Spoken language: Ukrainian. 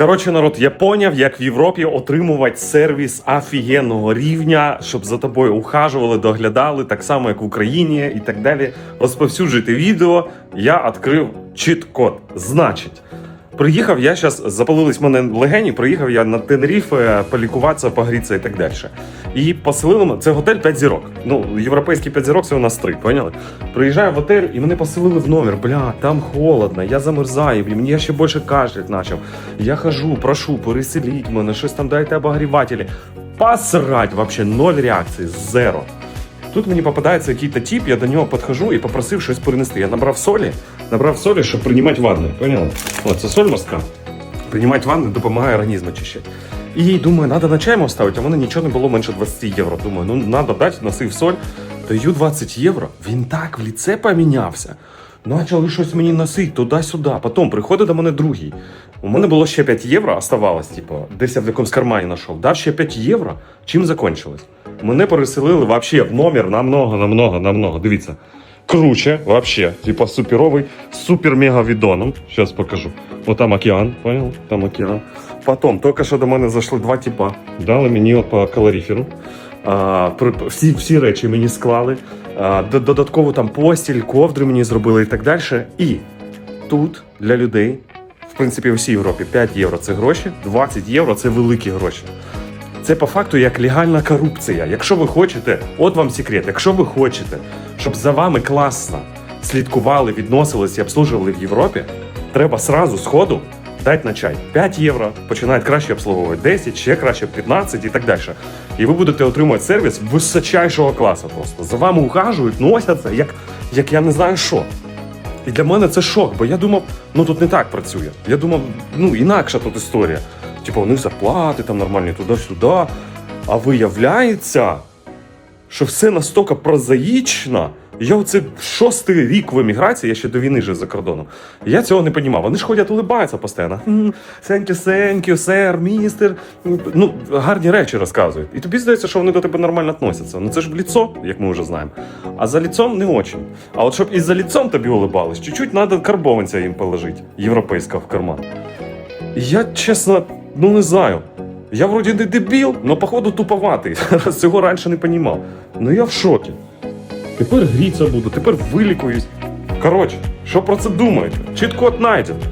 Коротше, народ, я поняв, як в Європі отримувати сервіс офігенного рівня, щоб за тобою ухажували, доглядали, так само, як в Україні і так далі. Розповсюджуйте відео. Я відкрив чіт-код. Значить, приїхав я зараз, запалились мене легені, приїхав я на Тенріф полікуватися, погрітися і так далі. І поселили мене, це готель 5 зірок. Ну, європейський 5 зірок це у нас 3, поняли? Приїжджаю в готель і мене поселили в номер. Бля, там холодно, я замерзаю, блін, мені ще більше кашлять почав. Я хожу, прошу, переселіть мене, щось там дайте обогрівателі. Посрать, вообще ноль реакції, зеро. Тут мені попадається якийсь тип, я до нього підходжу і попросив щось принести. Я набрав солі, набрав солі, щоб приймати ванни. Поняли? О, це соль морська. Приймати ванни допомагає організм очищати. І думаю, треба на чаймо ставити, а в мене нічого не було менше 20 євро. Думаю, ну треба дати, носив соль. Даю 20 євро. Він так в ліце помінявся. Почали щось мені носити туди-сюди. Потім приходить до мене другий. У мене було ще 5 євро, оставалось, типу, десь я в якомусь кармані знайшов. Дав ще 5 євро. Чим закончилось? Мене переселили вообще в номер намного, намного, намного. Дивіться. Круче, вообще, типа суперовий, супер-мега відоном. Сейчас покажу. Вот там океан, понял? Там океан. Потім, тільки що до мене зайшли два типа. Дали мені по калоріферу. А, всі, всі речі мені склали. А, додатково там постіль, ковдри мені зробили і так далі. І тут для людей, в принципі, у всій Європі 5 євро це гроші, 20 євро це великі гроші. Це по факту як легальна корупція. Якщо ви хочете, от вам секрет, якщо ви хочете, щоб за вами класно слідкували, відносилися і обслужували в Європі, треба сразу сходу дати на чай 5 євро, починають краще обслуговувати 10, ще краще 15 і так далі. І ви будете отримувати сервіс височайшого класу просто. За вами ухажують, носяться, як, як я не знаю що. І для мене це шок, бо я думав, ну тут не так працює. Я думав, ну інакша тут історія. Типу, у них зарплати там нормальні туди-сюди. А виявляється, що все настільки прозаїчно. Я оце шостий рік в еміграції, я ще до війни жив за кордоном. Я цього не розумів. Вони ж ходять, улибаються постійно. Сенькю, сенькю, сер, містер. Ну, гарні речі розказують. І тобі здається, що вони до тебе нормально відносяться. Ну це ж в ліцо, як ми вже знаємо. А за ліцом не очень. А от щоб і за ліцом тобі улибались, чуть-чуть треба карбованця їм положити, європейського в карман. Я чесно, ну не знаю. Я вроді не дебіл, але походу туповатий. Цього раніше не понімав. Ну я в шокі. Тепер гріться буду, тепер вилікуюсь. Коротше, що про це думаєте? Чітко от знайдете.